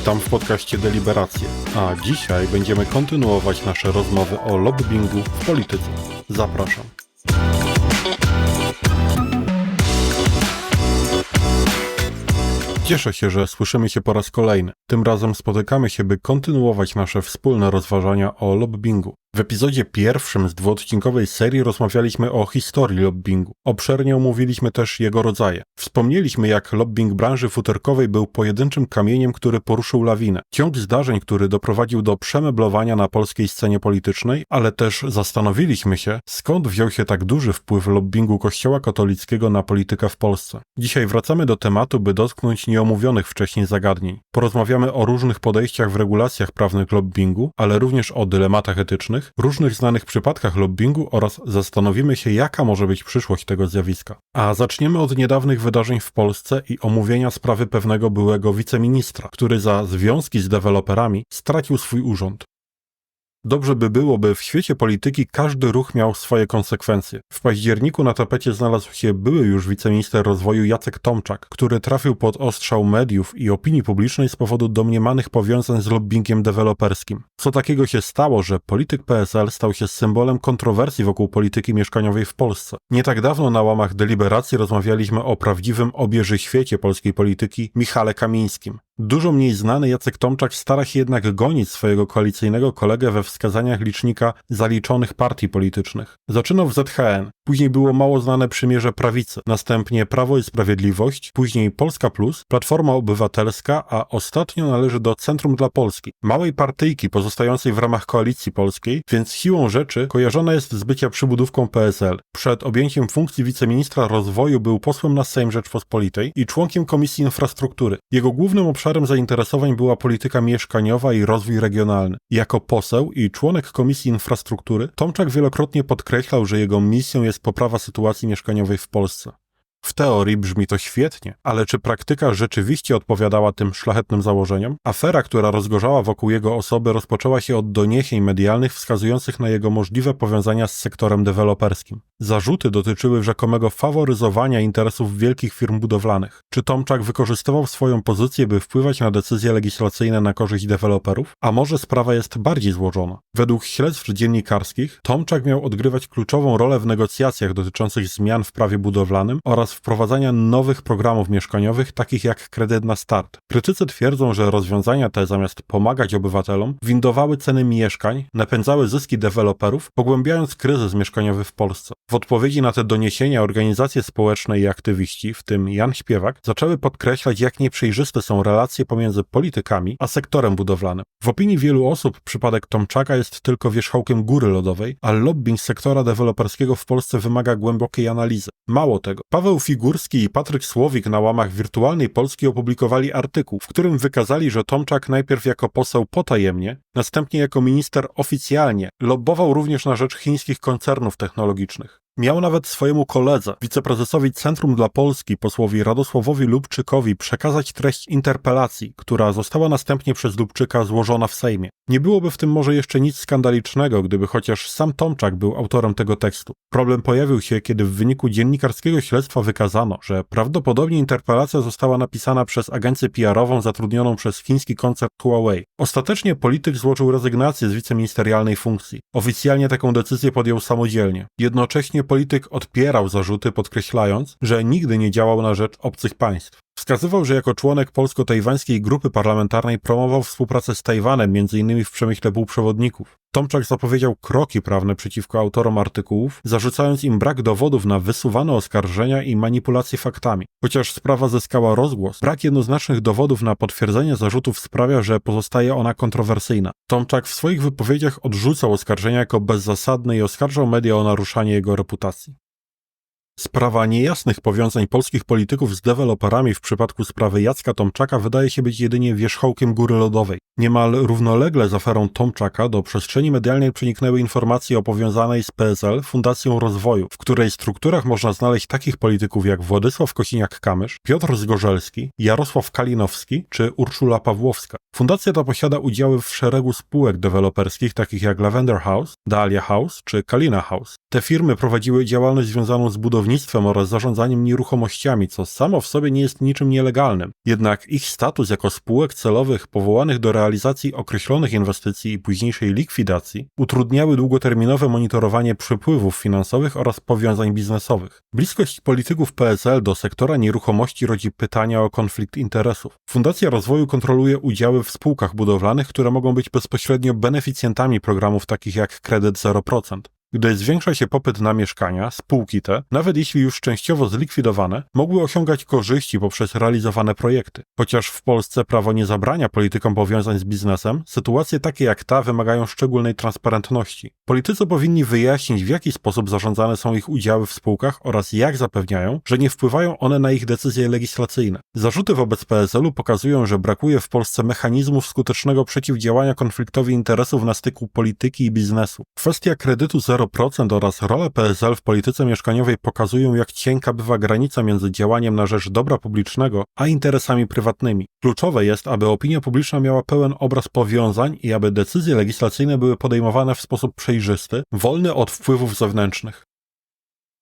Witam w podcaście Deliberacje, a dzisiaj będziemy kontynuować nasze rozmowy o lobbingu w polityce. Zapraszam. Cieszę się, że słyszymy się po raz kolejny. Tym razem spotykamy się, by kontynuować nasze wspólne rozważania o lobbingu. W epizodzie pierwszym z dwuodcinkowej serii rozmawialiśmy o historii lobbingu. Obszernie omówiliśmy też jego rodzaje. Wspomnieliśmy, jak lobbying branży futerkowej był pojedynczym kamieniem, który poruszył lawinę. Ciąg zdarzeń, który doprowadził do przemeblowania na polskiej scenie politycznej, ale też zastanowiliśmy się, skąd wziął się tak duży wpływ lobbingu Kościoła katolickiego na politykę w Polsce. Dzisiaj wracamy do tematu, by dotknąć nieomówionych wcześniej zagadnień. Porozmawiamy o różnych podejściach w regulacjach prawnych lobbingu, ale również o dylematach etycznych, różnych znanych przypadkach lobbingu oraz zastanowimy się, jaka może być przyszłość tego zjawiska. A zaczniemy od niedawnych wydarzeń w Polsce i omówienia sprawy pewnego byłego wiceministra, który za związki z deweloperami stracił swój urząd. Dobrze by było, by w świecie polityki każdy ruch miał swoje konsekwencje. W październiku na tapecie znalazł się były już wiceminister rozwoju Jacek Tomczak, który trafił pod ostrzał mediów i opinii publicznej z powodu domniemanych powiązań z lobbingiem deweloperskim. Co takiego się stało, że polityk PSL stał się symbolem kontrowersji wokół polityki mieszkaniowej w Polsce? Nie tak dawno na łamach deliberacji rozmawialiśmy o prawdziwym obieży świecie polskiej polityki Michale Kamińskim. Dużo mniej znany Jacek Tomczak stara się jednak gonić swojego koalicyjnego kolegę we wskazaniach licznika zaliczonych partii politycznych. Zaczynał w ZHN, później było mało znane przymierze prawicy, następnie Prawo i Sprawiedliwość, później Polska Plus, Platforma Obywatelska, a ostatnio należy do Centrum dla Polski, małej partyjki pozostającej w ramach koalicji polskiej, więc siłą rzeczy kojarzona jest z bycia przybudówką PSL. Przed objęciem funkcji wiceministra rozwoju był posłem na Sejm Rzeczpospolitej i członkiem Komisji Infrastruktury. Jego głównym obszarem zainteresowań była polityka mieszkaniowa i rozwój regionalny. Jako poseł i członek Komisji Infrastruktury, Tomczak wielokrotnie podkreślał, że jego misją jest poprawa sytuacji mieszkaniowej w Polsce. W teorii brzmi to świetnie, ale czy praktyka rzeczywiście odpowiadała tym szlachetnym założeniom? Afera, która rozgorzała wokół jego osoby, rozpoczęła się od doniesień medialnych wskazujących na jego możliwe powiązania z sektorem deweloperskim. Zarzuty dotyczyły rzekomego faworyzowania interesów wielkich firm budowlanych. Czy Tomczak wykorzystywał swoją pozycję, by wpływać na decyzje legislacyjne na korzyść deweloperów? A może sprawa jest bardziej złożona? Według śledztw dziennikarskich Tomczak miał odgrywać kluczową rolę w negocjacjach dotyczących zmian w prawie budowlanym oraz wprowadzania nowych programów mieszkaniowych, takich jak kredyt na start. Krytycy twierdzą, że rozwiązania te zamiast pomagać obywatelom, windowały ceny mieszkań, napędzały zyski deweloperów, pogłębiając kryzys mieszkaniowy w Polsce. W odpowiedzi na te doniesienia organizacje społeczne i aktywiści, w tym Jan Śpiewak, zaczęły podkreślać, jak nieprzejrzyste są relacje pomiędzy politykami a sektorem budowlanym. W opinii wielu osób przypadek Tomczaka jest tylko wierzchołkiem góry lodowej, a lobbying sektora deweloperskiego w Polsce wymaga głębokiej analizy. Mało tego, Paweł Figurski i Patryk Słowik na łamach Wirtualnej Polski opublikowali artykuł, w którym wykazali, że Tomczak najpierw jako poseł potajemnie, następnie jako minister oficjalnie lobbował również na rzecz chińskich koncernów technologicznych. Miał nawet swojemu koledze, wiceprezesowi Centrum dla Polski, posłowi Radosławowi Lubczykowi, przekazać treść interpelacji, która została następnie przez Lubczyka złożona w Sejmie. Nie byłoby w tym może jeszcze nic skandalicznego, gdyby chociaż sam Tomczak był autorem tego tekstu. Problem pojawił się, kiedy w wyniku dziennikarskiego śledztwa wykazano, że prawdopodobnie interpelacja została napisana przez agencję PR-ową zatrudnioną przez chiński koncern Huawei. Ostatecznie polityk złożył rezygnację z wiceministerialnej funkcji. Oficjalnie taką decyzję podjął samodzielnie. Jednocześnie polityk odpierał zarzuty, podkreślając, że nigdy nie działał na rzecz obcych państw. Wskazywał, że jako członek polsko-tajwańskiej grupy parlamentarnej promował współpracę z Tajwanem, m.in. w przemyśle półprzewodników. Tomczak zapowiedział kroki prawne przeciwko autorom artykułów, zarzucając im brak dowodów na wysuwane oskarżenia i manipulacje faktami. Chociaż sprawa zyskała rozgłos, brak jednoznacznych dowodów na potwierdzenie zarzutów sprawia, że pozostaje ona kontrowersyjna. Tomczak w swoich wypowiedziach odrzucał oskarżenia jako bezzasadne i oskarżał media o naruszanie jego reputacji. Sprawa niejasnych powiązań polskich polityków z deweloperami w przypadku sprawy Jacka Tomczaka wydaje się być jedynie wierzchołkiem góry lodowej. Niemal równolegle z aferą Tomczaka do przestrzeni medialnej przeniknęły informacje o powiązanej z PSL Fundacją Rozwoju, w której strukturach można znaleźć takich polityków jak Władysław Kosiniak-Kamysz, Piotr Zgorzelski, Jarosław Kalinowski czy Urszula Pawłowska. Fundacja ta posiada udziały w szeregu spółek deweloperskich takich jak Lavender House, Dahlia House czy Kalina House. Te firmy prowadziły działalność związaną z budowaniem budownictwem oraz zarządzaniem nieruchomościami, co samo w sobie nie jest niczym nielegalnym. Jednak ich status jako spółek celowych powołanych do realizacji określonych inwestycji i późniejszej likwidacji utrudniały długoterminowe monitorowanie przepływów finansowych oraz powiązań biznesowych. Bliskość polityków PSL do sektora nieruchomości rodzi pytania o konflikt interesów. Fundacja Rozwoju kontroluje udziały w spółkach budowlanych, które mogą być bezpośrednio beneficjentami programów takich jak kredyt 0%. Gdy zwiększa się popyt na mieszkania, spółki te, nawet jeśli już częściowo zlikwidowane, mogły osiągać korzyści poprzez realizowane projekty. Chociaż w Polsce prawo nie zabrania politykom powiązań z biznesem, sytuacje takie jak ta wymagają szczególnej transparentności. Politycy powinni wyjaśnić, w jaki sposób zarządzane są ich udziały w spółkach oraz jak zapewniają, że nie wpływają one na ich decyzje legislacyjne. Zarzuty wobec PSL-u pokazują, że brakuje w Polsce mechanizmów skutecznego przeciwdziałania konfliktowi interesów na styku polityki i biznesu. Kwestia kredytu 0% oraz rola PSL w polityce mieszkaniowej pokazują, jak cienka bywa granica między działaniem na rzecz dobra publicznego, a interesami prywatnymi. Kluczowe jest, aby opinia publiczna miała pełen obraz powiązań i aby decyzje legislacyjne były podejmowane w sposób przejrzysty, wolny od wpływów zewnętrznych.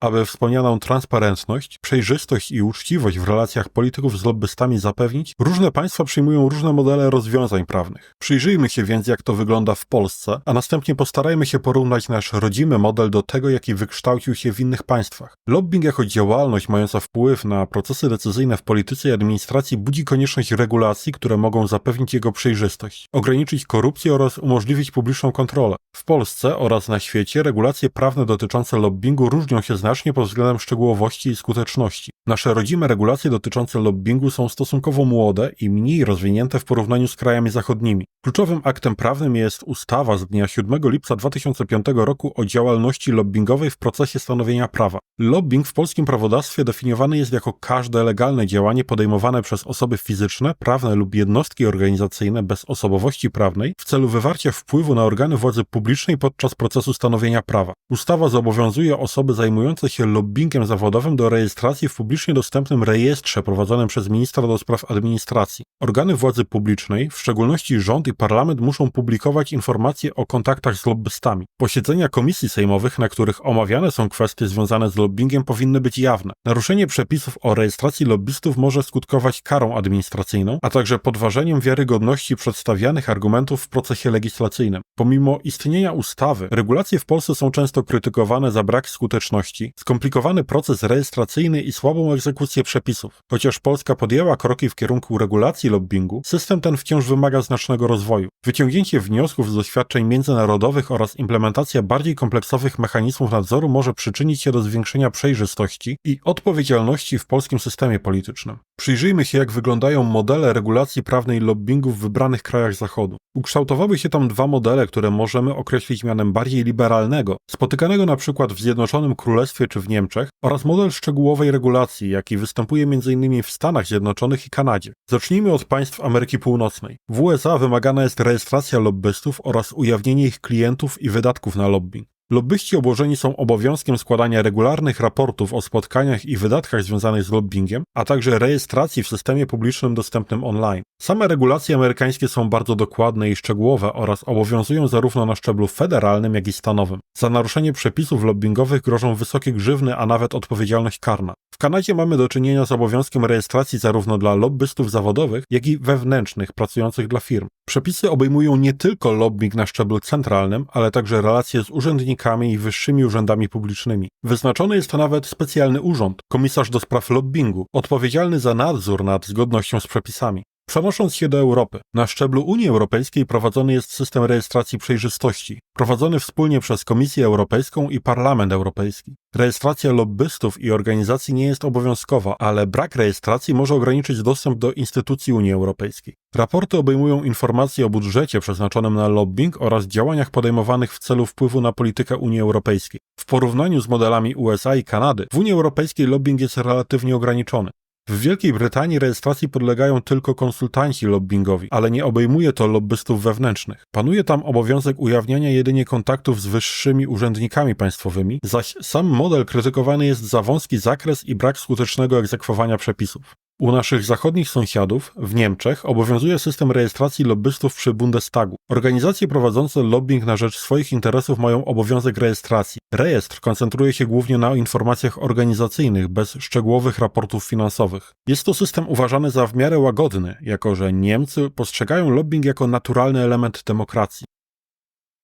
Aby wspomnianą transparentność, przejrzystość i uczciwość w relacjach polityków z lobbystami zapewnić, różne państwa przyjmują różne modele rozwiązań prawnych. Przyjrzyjmy się więc, jak to wygląda w Polsce, a następnie postarajmy się porównać nasz rodzimy model do tego, jaki wykształcił się w innych państwach. Lobbying jako działalność mająca wpływ na procesy decyzyjne w polityce i administracji budzi konieczność regulacji, które mogą zapewnić jego przejrzystość, ograniczyć korupcję oraz umożliwić publiczną kontrolę. W Polsce oraz na świecie regulacje prawne dotyczące lobbingu różnią się znacznie pod względem szczegółowości i skuteczności. Nasze rodzime regulacje dotyczące lobbingu są stosunkowo młode i mniej rozwinięte w porównaniu z krajami zachodnimi. Kluczowym aktem prawnym jest ustawa z dnia 7 lipca 2005 roku o działalności lobbingowej w procesie stanowienia prawa. Lobbying w polskim prawodawstwie definiowany jest jako każde legalne działanie podejmowane przez osoby fizyczne, prawne lub jednostki organizacyjne bez osobowości prawnej w celu wywarcia wpływu na organy władzy publicznej podczas procesu stanowienia prawa. Ustawa zobowiązuje osoby zajmujące się lobbyingiem zawodowym do rejestracji w publicznie dostępnym rejestrze prowadzonym przez ministra do spraw administracji. Organy władzy publicznej, w szczególności rząd i parlament muszą publikować informacje o kontaktach z lobbystami. Posiedzenia komisji sejmowych, na których omawiane są kwestie związane z lobbyingiem, powinny być jawne. Naruszenie przepisów o rejestracji lobbystów może skutkować karą administracyjną, a także podważeniem wiarygodności przedstawianych argumentów w procesie legislacyjnym. Pomimo istnienia ustawy, regulacje w Polsce są często krytykowane za brak skuteczności, skomplikowany proces rejestracyjny i słabą egzekucję przepisów. Chociaż Polska podjęła kroki w kierunku regulacji lobbingu, system ten wciąż wymaga znacznego rozwoju. Wyciągnięcie wniosków z doświadczeń międzynarodowych oraz implementacja bardziej kompleksowych mechanizmów nadzoru może przyczynić się do zwiększenia przejrzystości i odpowiedzialności w polskim systemie politycznym. Przyjrzyjmy się, jak wyglądają modele regulacji prawnej lobbingu w wybranych krajach Zachodu. Ukształtowały się tam dwa modele, które możemy określić mianem bardziej liberalnego, spotykanego na przykład w Zjednoczonym Królestwie czy w Niemczech, oraz model szczegółowej regulacji, jaki występuje m.in. w Stanach Zjednoczonych i Kanadzie. Zacznijmy od państw Ameryki Północnej. W USA wymagana jest rejestracja lobbystów oraz ujawnienie ich klientów i wydatków na lobbying. Lobbyści obłożeni są obowiązkiem składania regularnych raportów o spotkaniach i wydatkach związanych z lobbyingiem, a także rejestracji w systemie publicznym dostępnym online. Same regulacje amerykańskie są bardzo dokładne i szczegółowe oraz obowiązują zarówno na szczeblu federalnym, jak i stanowym. Za naruszenie przepisów lobbyingowych grożą wysokie grzywny, a nawet odpowiedzialność karna. W Kanadzie mamy do czynienia z obowiązkiem rejestracji zarówno dla lobbystów zawodowych, jak i wewnętrznych pracujących dla firm. Przepisy obejmują nie tylko lobbying na szczeblu centralnym, ale także relacje z urzędnikami i wyższymi urzędami publicznymi. Wyznaczony jest nawet specjalny urząd, komisarz do spraw lobbingu, odpowiedzialny za nadzór nad zgodnością z przepisami. Przenosząc się do Europy, na szczeblu Unii Europejskiej prowadzony jest system rejestracji przejrzystości, prowadzony wspólnie przez Komisję Europejską i Parlament Europejski. Rejestracja lobbystów i organizacji nie jest obowiązkowa, ale brak rejestracji może ograniczyć dostęp do instytucji Unii Europejskiej. Raporty obejmują informacje o budżecie przeznaczonym na lobbying oraz działaniach podejmowanych w celu wpływu na politykę Unii Europejskiej. W porównaniu z modelami USA i Kanady, w Unii Europejskiej lobbying jest relatywnie ograniczony. W Wielkiej Brytanii rejestracji podlegają tylko konsultanci lobbingowi, ale nie obejmuje to lobbystów wewnętrznych. Panuje tam obowiązek ujawniania jedynie kontaktów z wyższymi urzędnikami państwowymi, zaś sam model krytykowany jest za wąski zakres i brak skutecznego egzekwowania przepisów. U naszych zachodnich sąsiadów, w Niemczech, obowiązuje system rejestracji lobbystów przy Bundestagu. Organizacje prowadzące lobbying na rzecz swoich interesów mają obowiązek rejestracji. Rejestr koncentruje się głównie na informacjach organizacyjnych, bez szczegółowych raportów finansowych. Jest to system uważany za w miarę łagodny, jako że Niemcy postrzegają lobbying jako naturalny element demokracji.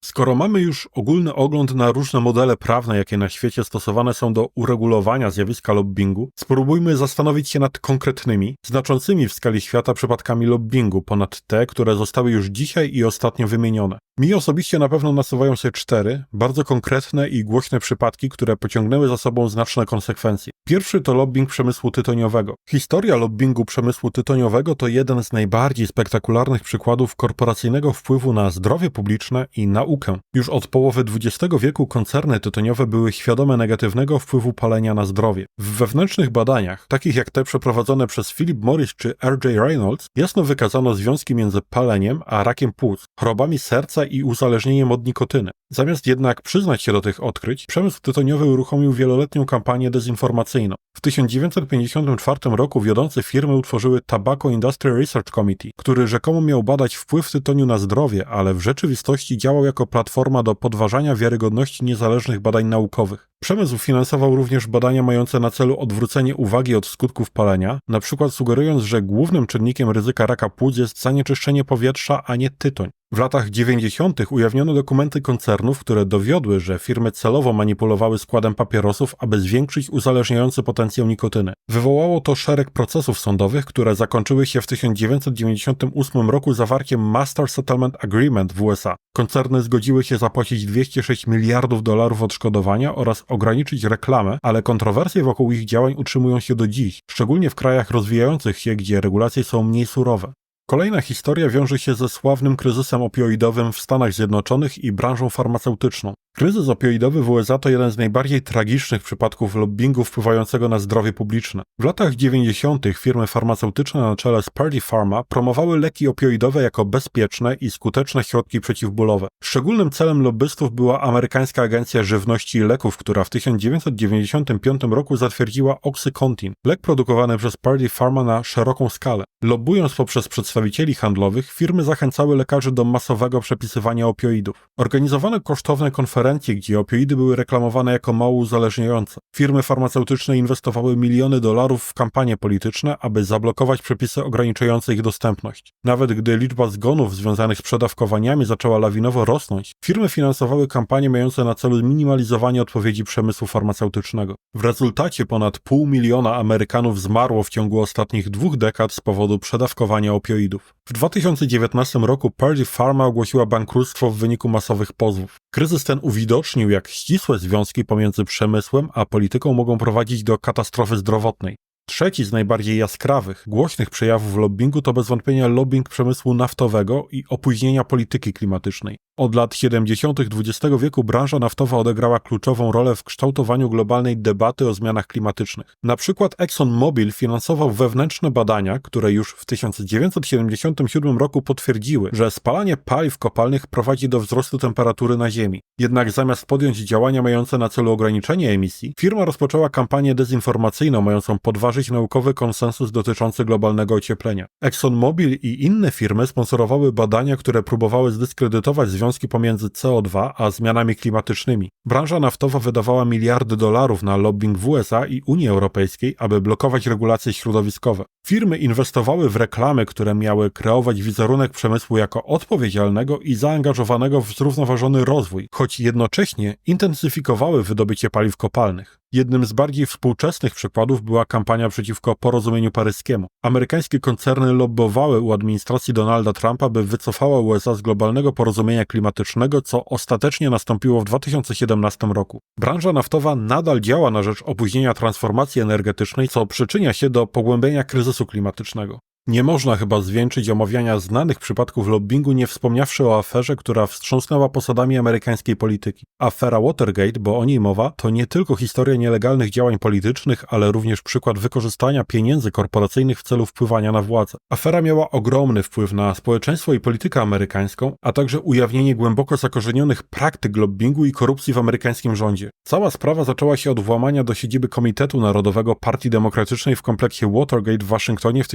Skoro mamy już ogólny ogląd na różne modele prawne, jakie na świecie stosowane są do uregulowania zjawiska lobbingu, spróbujmy zastanowić się nad konkretnymi, znaczącymi w skali świata przypadkami lobbingu, ponad te, które zostały już dzisiaj i ostatnio wymienione. Mi osobiście na pewno nasuwają się cztery, bardzo konkretne i głośne przypadki, które pociągnęły za sobą znaczne konsekwencje. Pierwszy to lobbying przemysłu tytoniowego. Historia lobbingu przemysłu tytoniowego to jeden z najbardziej spektakularnych przykładów korporacyjnego wpływu na zdrowie publiczne i naukę. Już od połowy XX wieku koncerny tytoniowe były świadome negatywnego wpływu palenia na zdrowie. W wewnętrznych badaniach, takich jak te przeprowadzone przez Philip Morris czy R.J. Reynolds, jasno wykazano związki między paleniem a rakiem płuc, chorobami serca i uzależnieniem od nikotyny. Zamiast jednak przyznać się do tych odkryć, przemysł tytoniowy uruchomił wieloletnią kampanię dezinformacyjną. W 1954 roku wiodące firmy utworzyły Tobacco Industry Research Committee, który rzekomo miał badać wpływ tytoniu na zdrowie, ale w rzeczywistości działał jako platforma do podważania wiarygodności niezależnych badań naukowych. Przemysł finansował również badania mające na celu odwrócenie uwagi od skutków palenia, na przykład sugerując, że głównym czynnikiem ryzyka raka płuc jest zanieczyszczenie powietrza, a nie tytoń. W latach 90. ujawniono dokumenty koncernów, które dowiodły, że firmy celowo manipulowały składem papierosów, aby zwiększyć uzależniający potencjał nikotyny. Wywołało to szereg procesów sądowych, które zakończyły się w 1998 roku zawarciem Master Settlement Agreement w USA. Koncerny zgodziły się zapłacić 206 miliardów dolarów odszkodowania oraz ograniczyć reklamę, ale kontrowersje wokół ich działań utrzymują się do dziś, szczególnie w krajach rozwijających się, gdzie regulacje są mniej surowe. Kolejna historia wiąże się ze sławnym kryzysem opioidowym w Stanach Zjednoczonych i branżą farmaceutyczną. Kryzys opioidowy w USA to jeden z najbardziej tragicznych przypadków lobbingu wpływającego na zdrowie publiczne. W latach 90. firmy farmaceutyczne na czele z Party Pharma promowały leki opioidowe jako bezpieczne i skuteczne środki przeciwbólowe. Szczególnym celem lobbystów była Amerykańska Agencja Żywności i Leków, która w 1995 roku zatwierdziła Oxycontin, lek produkowany przez Party Pharma na szeroką skalę. Lobbując poprzez przedstawicieli handlowych, firmy zachęcały lekarzy do masowego przepisywania opioidów. Organizowano kosztowne konferencje, gdzie opioidy były reklamowane jako mało uzależniające. Firmy farmaceutyczne inwestowały miliony dolarów w kampanie polityczne, aby zablokować przepisy ograniczające ich dostępność. Nawet gdy liczba zgonów związanych z przedawkowaniami zaczęła lawinowo rosnąć, firmy finansowały kampanie mające na celu zminimalizowanie odpowiedzi przemysłu farmaceutycznego. W rezultacie ponad pół miliona Amerykanów zmarło w ciągu ostatnich dwóch dekad z powodu przedawkowania opioidów. W 2019 roku Purdue Pharma ogłosiła bankructwo w wyniku masowych pozwów. Kryzys ten uwidocznił, jak ścisłe związki pomiędzy przemysłem a polityką mogą prowadzić do katastrofy zdrowotnej. Trzeci z najbardziej jaskrawych, głośnych przejawów lobbingu to bez wątpienia lobbying przemysłu naftowego i opóźnienia polityki klimatycznej. Od lat 70. XX wieku branża naftowa odegrała kluczową rolę w kształtowaniu globalnej debaty o zmianach klimatycznych. Na przykład ExxonMobil finansował wewnętrzne badania, które już w 1977 roku potwierdziły, że spalanie paliw kopalnych prowadzi do wzrostu temperatury na Ziemi. Jednak zamiast podjąć działania mające na celu ograniczenie emisji, firma rozpoczęła kampanię dezinformacyjną mającą podważyć naukowy konsensus dotyczący globalnego ocieplenia. ExxonMobil i inne firmy sponsorowały badania, które próbowały zdyskredytować związki pomiędzy CO2 a zmianami klimatycznymi. Branża naftowa wydawała miliardy dolarów na lobbying w USA i Unii Europejskiej, aby blokować regulacje środowiskowe. Firmy inwestowały w reklamy, które miały kreować wizerunek przemysłu jako odpowiedzialnego i zaangażowanego w zrównoważony rozwój, choć jednocześnie intensyfikowały wydobycie paliw kopalnych. Jednym z bardziej współczesnych przykładów była kampania przeciwko porozumieniu paryskiemu. Amerykańskie koncerny lobbowały u administracji Donalda Trumpa, by wycofała USA z globalnego porozumienia klimatycznego, co ostatecznie nastąpiło w 2017 roku. Branża naftowa nadal działa na rzecz opóźnienia transformacji energetycznej, co przyczynia się do pogłębienia kryzysu klimatycznego. Nie można chyba zwieńczyć omawiania znanych przypadków lobbingu, nie wspomniawszy o aferze, która wstrząsnęła posadami amerykańskiej polityki. Afera Watergate, bo o niej mowa, to nie tylko historia nielegalnych działań politycznych, ale również przykład wykorzystania pieniędzy korporacyjnych w celu wpływania na władzę. Afera miała ogromny wpływ na społeczeństwo i politykę amerykańską, a także ujawnienie głęboko zakorzenionych praktyk lobbingu i korupcji w amerykańskim rządzie. Cała sprawa zaczęła się od włamania do siedziby Komitetu Narodowego Partii Demokratycznej w kompleksie Watergate w Waszyngtonie w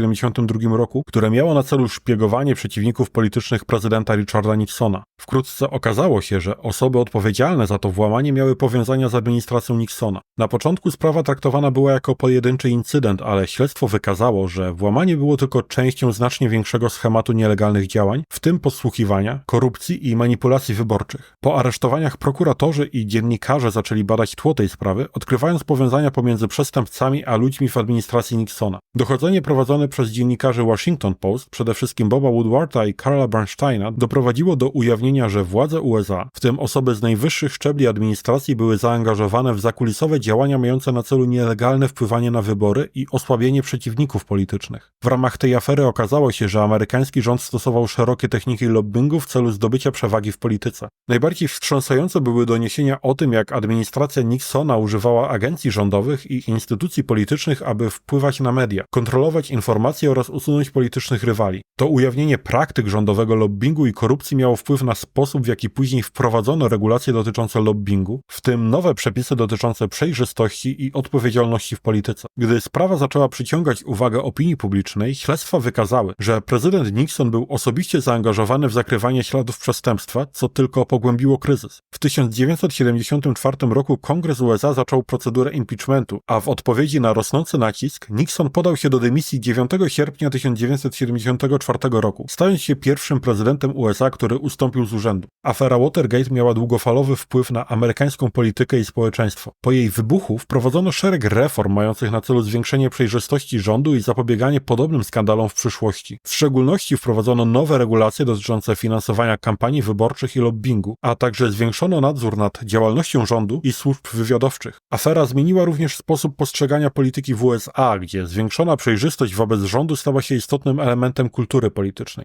1972 roku, które miało na celu szpiegowanie przeciwników politycznych prezydenta Richarda Nixona. Wkrótce okazało się, że osoby odpowiedzialne za to włamanie miały powiązania z administracją Nixona. Na początku sprawa traktowana była jako pojedynczy incydent, ale śledztwo wykazało, że włamanie było tylko częścią znacznie większego schematu nielegalnych działań, w tym podsłuchiwania, korupcji i manipulacji wyborczych. Po aresztowaniach prokuratorzy i dziennikarze zaczęli badać tło tej sprawy, odkrywając powiązania pomiędzy przestępcami a ludźmi w administracji Nixona. Dochodzenie prowadzone przez dziennikarzy Washington Post, przede wszystkim Boba Woodwarda i Karla Bernsteina, doprowadziło do ujawnienia, że władze USA, w tym osoby z najwyższych szczebli administracji, były zaangażowane w zakulisowe działania mające na celu nielegalne wpływanie na wybory i osłabienie przeciwników politycznych. W ramach tej afery okazało się, że amerykański rząd stosował szerokie techniki lobbingu w celu zdobycia przewagi w polityce. Najbardziej wstrząsające były doniesienia o tym, jak administracja Nixona używała agencji rządowych i instytucji politycznych, aby wpływać na media, kontrolować informacje oraz usunąć politycznych rywali. To ujawnienie praktyk rządowego lobbingu i korupcji miało wpływ na sposób, w jaki później wprowadzono regulacje dotyczące lobbingu, w tym nowe przepisy dotyczące przejrzystości i odpowiedzialności w polityce. Gdy sprawa zaczęła przyciągać uwagę opinii publicznej, śledztwa wykazały, że prezydent Nixon był osobiście zaangażowany w zakrywanie śladów przestępstwa, co tylko pogłębiło kryzys. W 1974 roku Kongres USA zaczął procedurę impeachmentu, a w odpowiedzi na rosnący nacisk Nixon podał się do dymisji 9 sierpnia 1974 roku, stając się pierwszym prezydentem USA, który ustąpił z urzędu. Afera Watergate miała długofalowy wpływ na amerykańską politykę i społeczeństwo. Po jej wybuchu wprowadzono szereg reform mających na celu zwiększenie przejrzystości rządu i zapobieganie podobnym skandalom w przyszłości. W szczególności wprowadzono nowe regulacje dotyczące finansowania kampanii wyborczych i lobbingu, a także zwiększono nadzór nad działalnością rządu i służb wywiadowczych. Afera zmieniła również sposób postrzegania polityki w USA, gdzie zwiększona przejrzystość wobec rządu stała się istotnym elementem kultury politycznej.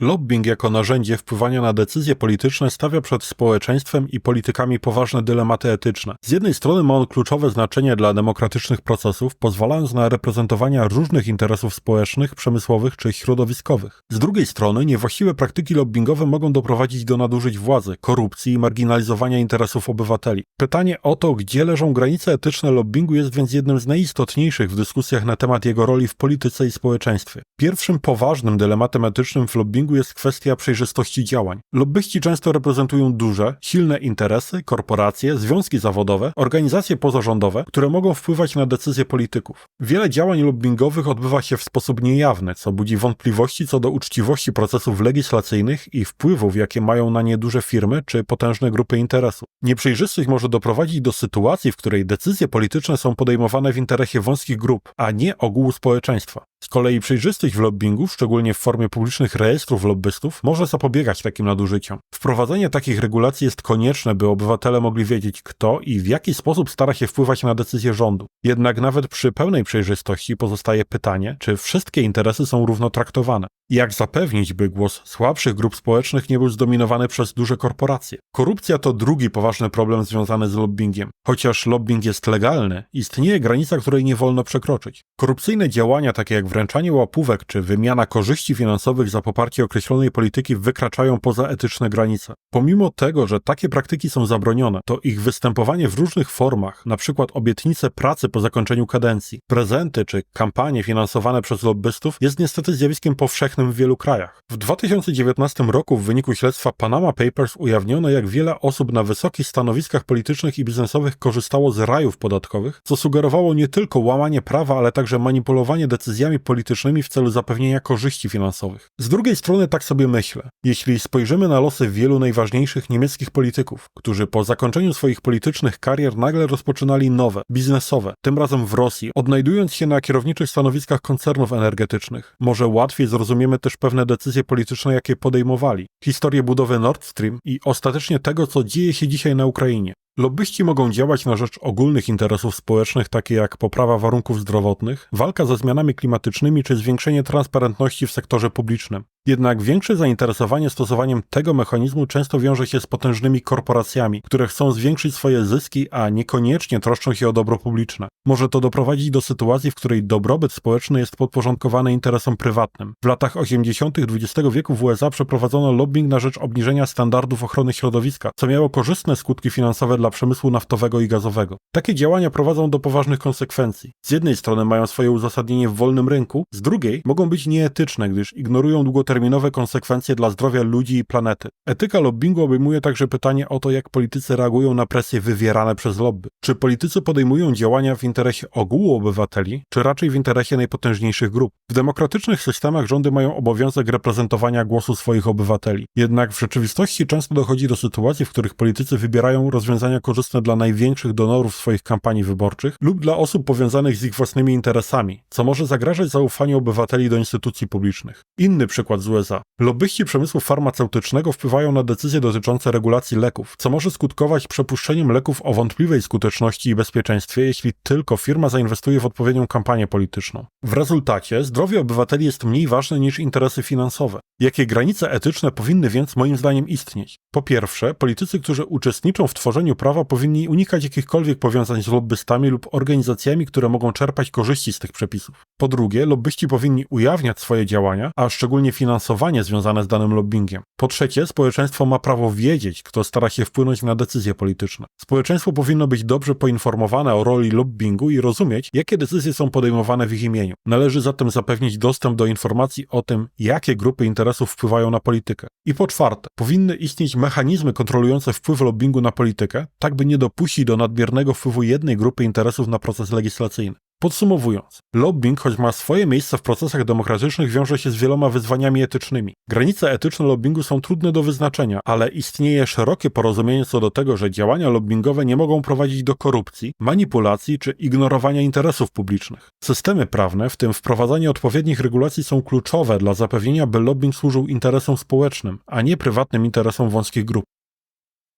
Lobbying jako narzędzie wpływania na decyzje polityczne stawia przed społeczeństwem i politykami poważne dylematy etyczne. Z jednej strony ma on kluczowe znaczenie dla demokratycznych procesów, pozwalając na reprezentowanie różnych interesów społecznych, przemysłowych czy środowiskowych. Z drugiej strony niewłaściwe praktyki lobbingowe mogą doprowadzić do nadużyć władzy, korupcji i marginalizowania interesów obywateli. Pytanie o to, gdzie leżą granice etyczne lobbingu jest więc jednym z najistotniejszych w dyskusjach na temat jego roli w polityce i społeczeństwie. Pierwszym poważnym dylematem etycznym w lobbingu jest kwestia przejrzystości działań. Lobbyści często reprezentują duże, silne interesy, korporacje, związki zawodowe, organizacje pozarządowe, które mogą wpływać na decyzje polityków. Wiele działań lobbingowych odbywa się w sposób niejawny, co budzi wątpliwości co do uczciwości procesów legislacyjnych i wpływów, jakie mają na nie duże firmy czy potężne grupy interesu. Nieprzejrzystość może doprowadzić do sytuacji, w której decyzje polityczne są podejmowane w interesie wąskich grup, a nie ogółu społeczeństwa. Z kolei przejrzystość w lobbingu, szczególnie w formie publicznych rejestrów lobbystów, może zapobiegać takim nadużyciom. Wprowadzenie takich regulacji jest konieczne, by obywatele mogli wiedzieć, kto i w jaki sposób stara się wpływać na decyzje rządu. Jednak nawet przy pełnej przejrzystości pozostaje pytanie, czy wszystkie interesy są równo traktowane. Jak zapewnić, by głos słabszych grup społecznych nie był zdominowany przez duże korporacje? Korupcja to drugi poważny problem związany z lobbingiem. Chociaż lobbying jest legalny, istnieje granica, której nie wolno przekroczyć. Korupcyjne działania, takie jak wręczanie łapówek czy wymiana korzyści finansowych za poparcie określonej polityki, wykraczają poza etyczne granice. Pomimo tego, że takie praktyki są zabronione, to ich występowanie w różnych formach, np. obietnice pracy po zakończeniu kadencji, prezenty czy kampanie finansowane przez lobbystów, jest niestety zjawiskiem powszechnym w wielu krajach. W 2019 roku w wyniku śledztwa Panama Papers ujawniono, jak wiele osób na wysokich stanowiskach politycznych i biznesowych korzystało z rajów podatkowych, co sugerowało nie tylko łamanie prawa, ale także manipulowanie decyzjami politycznymi w celu zapewnienia korzyści finansowych. Z drugiej strony tak sobie myślę. Jeśli spojrzymy na losy wielu najważniejszych niemieckich polityków, którzy po zakończeniu swoich politycznych karier nagle rozpoczynali nowe, biznesowe, tym razem w Rosji, odnajdując się na kierowniczych stanowiskach koncernów energetycznych, może łatwiej zrozumiemy też pewne decyzje polityczne, jakie podejmowali. Historię budowy Nord Stream i ostatecznie tego, co dzieje się dzisiaj na Ukrainie. Lobbyści mogą działać na rzecz ogólnych interesów społecznych, takie jak poprawa warunków zdrowotnych, walka ze zmianami klimatycznymi czy zwiększenie transparentności w sektorze publicznym. Jednak większe zainteresowanie stosowaniem tego mechanizmu często wiąże się z potężnymi korporacjami, które chcą zwiększyć swoje zyski, a niekoniecznie troszczą się o dobro publiczne. Może to doprowadzić do sytuacji, w której dobrobyt społeczny jest podporządkowany interesom prywatnym. W latach 80. XX wieku w USA przeprowadzono lobbying na rzecz obniżenia standardów ochrony środowiska, co miało korzystne skutki finansowe dla przemysłu naftowego i gazowego. Takie działania prowadzą do poważnych konsekwencji. Z jednej strony mają swoje uzasadnienie w wolnym rynku, z drugiej mogą być nieetyczne, gdyż ignorują długoterminowe konsekwencje dla zdrowia ludzi i planety. Etyka lobbingu obejmuje także pytanie o to, jak politycy reagują na presje wywierane przez lobby. Czy politycy podejmują działania w interesie ogółu obywateli, czy raczej w interesie najpotężniejszych grup? W demokratycznych systemach rządy mają obowiązek reprezentowania głosu swoich obywateli. Jednak w rzeczywistości często dochodzi do sytuacji, w których politycy wybierają rozwiązania korzystne dla największych donorów swoich kampanii wyborczych lub dla osób powiązanych z ich własnymi interesami, co może zagrażać zaufaniu obywateli do instytucji publicznych. Inny przykład z USA. Lobbyści przemysłu farmaceutycznego wpływają na decyzje dotyczące regulacji leków, co może skutkować przepuszczeniem leków o wątpliwej skuteczności i bezpieczeństwie, jeśli tylko firma zainwestuje w odpowiednią kampanię polityczną. W rezultacie zdrowie obywateli jest mniej ważne niż interesy finansowe. Jakie granice etyczne powinny więc moim zdaniem istnieć? Po pierwsze, politycy, którzy uczestniczą w tworzeniu prawa, powinni unikać jakichkolwiek powiązań z lobbystami lub organizacjami, które mogą czerpać korzyści z tych przepisów. Po drugie, lobbyści powinni ujawniać swoje działania, a szczególnie finansowanie związane z danym lobbyingiem. Po trzecie, społeczeństwo ma prawo wiedzieć, kto stara się wpłynąć na decyzje polityczne. Społeczeństwo powinno być dobrze poinformowane o roli lobbingu i rozumieć, jakie decyzje są podejmowane w ich imieniu. Należy zatem zapewnić dostęp do informacji o tym, jakie grupy interesów wpływają na politykę. I po czwarte, powinny istnieć mechanizmy kontrolujące wpływ lobbingu na politykę, tak by nie dopuścić do nadmiernego wpływu jednej grupy interesów na proces legislacyjny. Podsumowując, lobbying, choć ma swoje miejsce w procesach demokratycznych, wiąże się z wieloma wyzwaniami etycznymi. Granice etyczne lobbingu są trudne do wyznaczenia, ale istnieje szerokie porozumienie co do tego, że działania lobbingowe nie mogą prowadzić do korupcji, manipulacji czy ignorowania interesów publicznych. Systemy prawne, w tym wprowadzanie odpowiednich regulacji, są kluczowe dla zapewnienia, by lobbying służył interesom społecznym, a nie prywatnym interesom wąskich grup.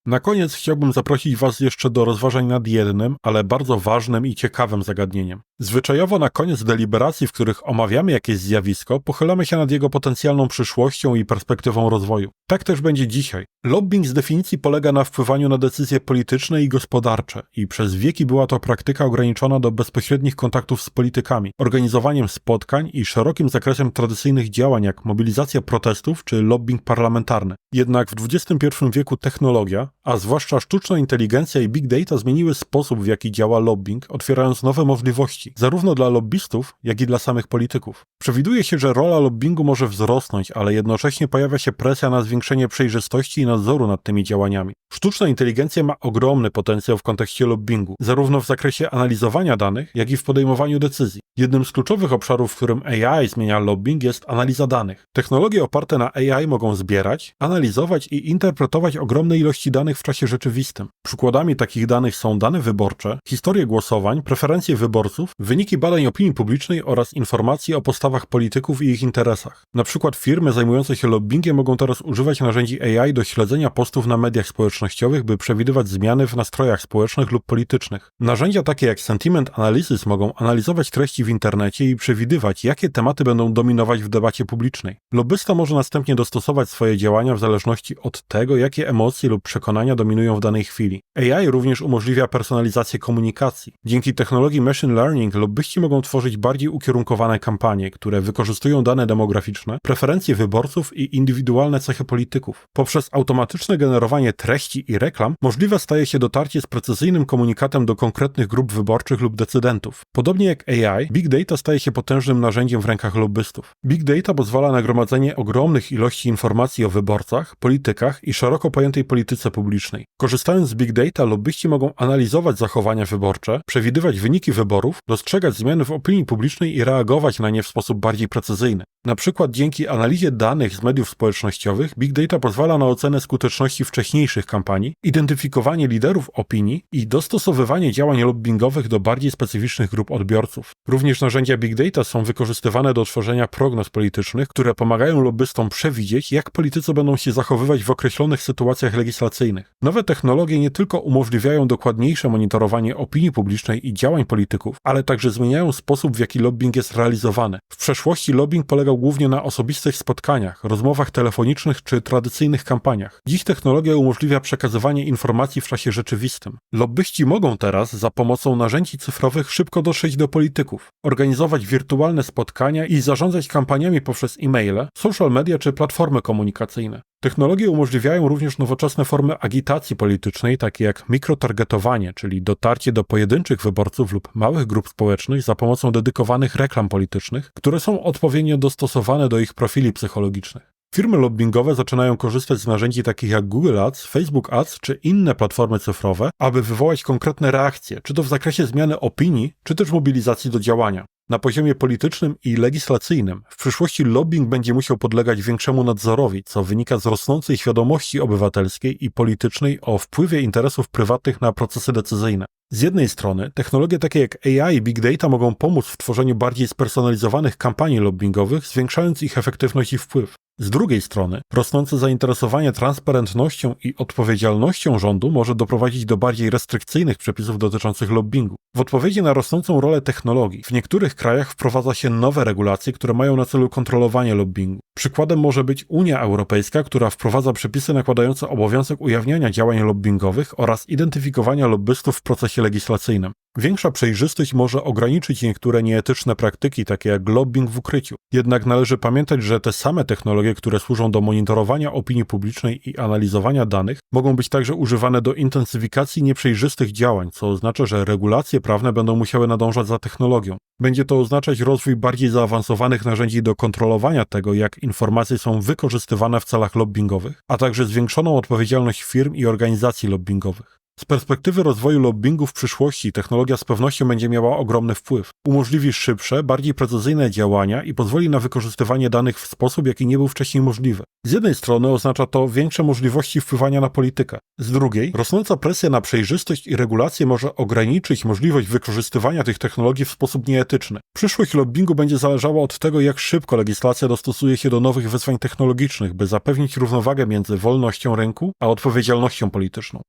Na koniec chciałbym zaprosić Was jeszcze do rozważań nad jednym, ale bardzo ważnym i ciekawym zagadnieniem. Zwyczajowo na koniec deliberacji, w których omawiamy jakieś zjawisko, pochylamy się nad jego potencjalną przyszłością i perspektywą rozwoju. Tak też będzie dzisiaj. Lobbying z definicji polega na wpływaniu na decyzje polityczne i gospodarcze i przez wieki była to praktyka ograniczona do bezpośrednich kontaktów z politykami, organizowaniem spotkań i szerokim zakresem tradycyjnych działań jak mobilizacja protestów czy lobbying parlamentarny. Jednak w XXI wieku technologia, a zwłaszcza sztuczna inteligencja i big data zmieniły sposób, w jaki działa lobbying, otwierając nowe możliwości, zarówno dla lobbystów, jak i dla samych polityków. Przewiduje się, że rola lobbingu może wzrosnąć, ale jednocześnie pojawia się presja na zwiększenie przejrzystości i nadzoru nad tymi działaniami. Sztuczna inteligencja ma ogromny potencjał w kontekście lobbingu, zarówno w zakresie analizowania danych, jak i w podejmowaniu decyzji. Jednym z kluczowych obszarów, w którym AI zmienia lobbying, jest analiza danych. Technologie oparte na AI mogą zbierać, analizować i interpretować ogromne ilości danych w czasie rzeczywistym. Przykładami takich danych są dane wyborcze, historie głosowań, preferencje wyborców, wyniki badań opinii publicznej oraz informacje o postawach polityków i ich interesach. Na przykład firmy zajmujące się lobbyingiem mogą teraz używać narzędzi AI do śledzenia postów na mediach społecznościowych, by przewidywać zmiany w nastrojach społecznych lub politycznych. Narzędzia takie jak Sentiment Analysis mogą analizować treści w internecie i przewidywać, jakie tematy będą dominować w debacie publicznej. Lobbysta może następnie dostosować swoje działania w zależności od tego, jakie emocje lub przekonania dominują w danej chwili. AI również umożliwia personalizację komunikacji. Dzięki technologii machine learning lobbyści mogą tworzyć bardziej ukierunkowane kampanie, które wykorzystują dane demograficzne, preferencje wyborców i indywidualne cechy polityków. Poprzez automatyczne generowanie treści i reklam możliwe staje się dotarcie z precyzyjnym komunikatem do konkretnych grup wyborczych lub decydentów. Podobnie jak AI, Big Data staje się potężnym narzędziem w rękach lobbystów. Big Data pozwala na gromadzenie ogromnych ilości informacji o wyborcach, politykach i szeroko pojętej polityce publicznej. Korzystając z Big Data, lobbyści mogą analizować zachowania wyborcze, przewidywać wyniki wyborów, dostrzegać zmiany w opinii publicznej i reagować na nie w sposób bardziej precyzyjny. Na przykład dzięki analizie danych z mediów społecznościowych Big Data pozwala na ocenę skuteczności wcześniejszych kampanii, identyfikowanie liderów opinii i dostosowywanie działań lobbingowych do bardziej specyficznych grup odbiorców. Również narzędzia Big Data są wykorzystywane do tworzenia prognoz politycznych, które pomagają lobbystom przewidzieć, jak politycy będą się zachowywać w określonych sytuacjach legislacyjnych. Nowe technologie nie tylko umożliwiają dokładniejsze monitorowanie opinii publicznej i działań polityków, ale także zmieniają sposób, w jaki lobbying jest realizowany. W przeszłości lobbying polegał głównie na osobistych spotkaniach, rozmowach telefonicznych czy tradycyjnych kampaniach. Dziś technologia umożliwia przekazywanie informacji w czasie rzeczywistym. Lobbyści mogą teraz za pomocą narzędzi cyfrowych szybko dotrzeć do polityków, organizować wirtualne spotkania i zarządzać kampaniami poprzez e-maile, social media czy platformy komunikacyjne. Technologie umożliwiają również nowoczesne formy agitacji politycznej, takie jak mikrotargetowanie, czyli dotarcie do pojedynczych wyborców lub małych grup społecznych za pomocą dedykowanych reklam politycznych, które są odpowiednio dostosowane do ich profili psychologicznych. Firmy lobbyingowe zaczynają korzystać z narzędzi takich jak Google Ads, Facebook Ads czy inne platformy cyfrowe, aby wywołać konkretne reakcje, czy to w zakresie zmiany opinii, czy też mobilizacji do działania. Na poziomie politycznym i legislacyjnym w przyszłości lobbying będzie musiał podlegać większemu nadzorowi, co wynika z rosnącej świadomości obywatelskiej i politycznej o wpływie interesów prywatnych na procesy decyzyjne. Z jednej strony, technologie takie jak AI i Big Data mogą pomóc w tworzeniu bardziej spersonalizowanych kampanii lobbyingowych, zwiększając ich efektywność i wpływ. Z drugiej strony, rosnące zainteresowanie transparentnością i odpowiedzialnością rządu może doprowadzić do bardziej restrykcyjnych przepisów dotyczących lobbingu. W odpowiedzi na rosnącą rolę technologii, w niektórych krajach wprowadza się nowe regulacje, które mają na celu kontrolowanie lobbingu. Przykładem może być Unia Europejska, która wprowadza przepisy nakładające obowiązek ujawniania działań lobbingowych oraz identyfikowania lobbystów w procesie legislacyjnym. Większa przejrzystość może ograniczyć niektóre nieetyczne praktyki, takie jak lobbying w ukryciu. Jednak należy pamiętać, że te same technologie, które służą do monitorowania opinii publicznej i analizowania danych, mogą być także używane do intensyfikacji nieprzejrzystych działań, co oznacza, że regulacje prawne będą musiały nadążać za technologią. Będzie to oznaczać rozwój bardziej zaawansowanych narzędzi do kontrolowania tego, jak informacje są wykorzystywane w celach lobbingowych, a także zwiększoną odpowiedzialność firm i organizacji lobbingowych. Z perspektywy rozwoju lobbingu w przyszłości technologia z pewnością będzie miała ogromny wpływ. Umożliwi szybsze, bardziej precyzyjne działania i pozwoli na wykorzystywanie danych w sposób, jaki nie był wcześniej możliwy. Z jednej strony oznacza to większe możliwości wpływania na politykę. Z drugiej, rosnąca presja na przejrzystość i regulacje może ograniczyć możliwość wykorzystywania tych technologii w sposób nieetyczny. Przyszłość lobbingu będzie zależała od tego, jak szybko legislacja dostosuje się do nowych wyzwań technologicznych, by zapewnić równowagę między wolnością rynku a odpowiedzialnością polityczną.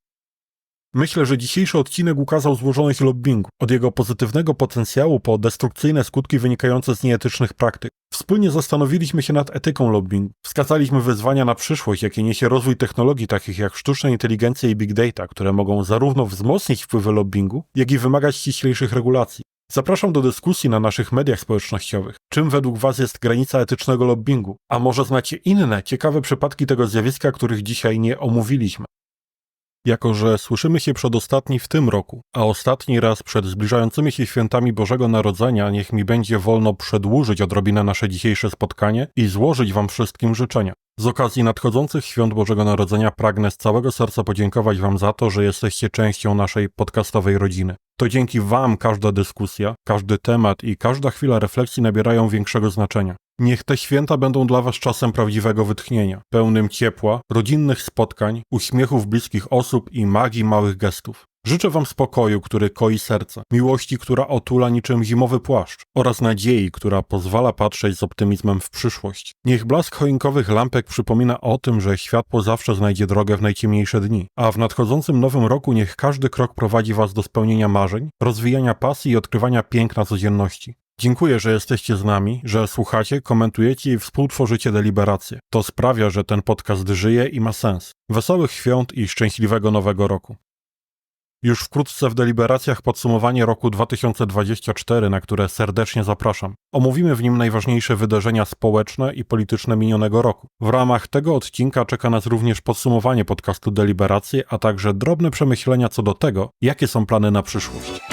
Myślę, że dzisiejszy odcinek ukazał złożoność lobbingu, od jego pozytywnego potencjału po destrukcyjne skutki wynikające z nieetycznych praktyk. Wspólnie zastanowiliśmy się nad etyką lobbingu. Wskazaliśmy wyzwania na przyszłość, jakie niesie rozwój technologii takich jak sztuczna inteligencja i big data, które mogą zarówno wzmocnić wpływy lobbingu, jak i wymagać ściślejszych regulacji. Zapraszam do dyskusji na naszych mediach społecznościowych. Czym według Was jest granica etycznego lobbingu? A może znacie inne, ciekawe przypadki tego zjawiska, których dzisiaj nie omówiliśmy? Jako, że słyszymy się przedostatni w tym roku, a ostatni raz przed zbliżającymi się świętami Bożego Narodzenia, niech mi będzie wolno przedłużyć odrobinę nasze dzisiejsze spotkanie i złożyć Wam wszystkim życzenia. Z okazji nadchodzących świąt Bożego Narodzenia pragnę z całego serca podziękować Wam za to, że jesteście częścią naszej podcastowej rodziny. To dzięki Wam każda dyskusja, każdy temat i każda chwila refleksji nabierają większego znaczenia. Niech te święta będą dla Was czasem prawdziwego wytchnienia, pełnym ciepła, rodzinnych spotkań, uśmiechów bliskich osób i magii małych gestów. Życzę Wam spokoju, który koi serce, miłości, która otula niczym zimowy płaszcz oraz nadziei, która pozwala patrzeć z optymizmem w przyszłość. Niech blask choinkowych lampek przypomina o tym, że światło zawsze znajdzie drogę w najciemniejsze dni, a w nadchodzącym nowym roku niech każdy krok prowadzi Was do spełnienia marzeń, rozwijania pasji i odkrywania piękna codzienności. Dziękuję, że jesteście z nami, że słuchacie, komentujecie i współtworzycie deliberację. To sprawia, że ten podcast żyje i ma sens. Wesołych świąt i szczęśliwego nowego roku. Już wkrótce w deliberacjach podsumowanie roku 2024, na które serdecznie zapraszam. Omówimy w nim najważniejsze wydarzenia społeczne i polityczne minionego roku. W ramach tego odcinka czeka nas również podsumowanie podcastu Deliberacje, a także drobne przemyślenia co do tego, jakie są plany na przyszłość.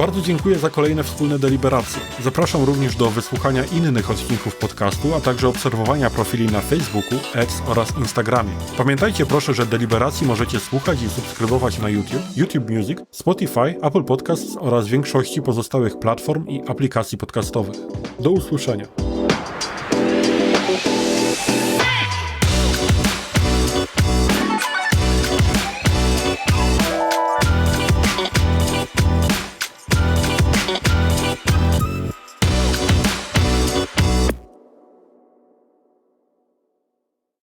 Bardzo dziękuję za kolejne wspólne deliberacje. Zapraszam również do wysłuchania innych odcinków podcastu, a także obserwowania profili na Facebooku, X oraz Instagramie. Pamiętajcie proszę, że deliberacji możecie słuchać i subskrybować na YouTube, YouTube Music, Spotify, Apple Podcasts oraz większości pozostałych platform i aplikacji podcastowych. Do usłyszenia.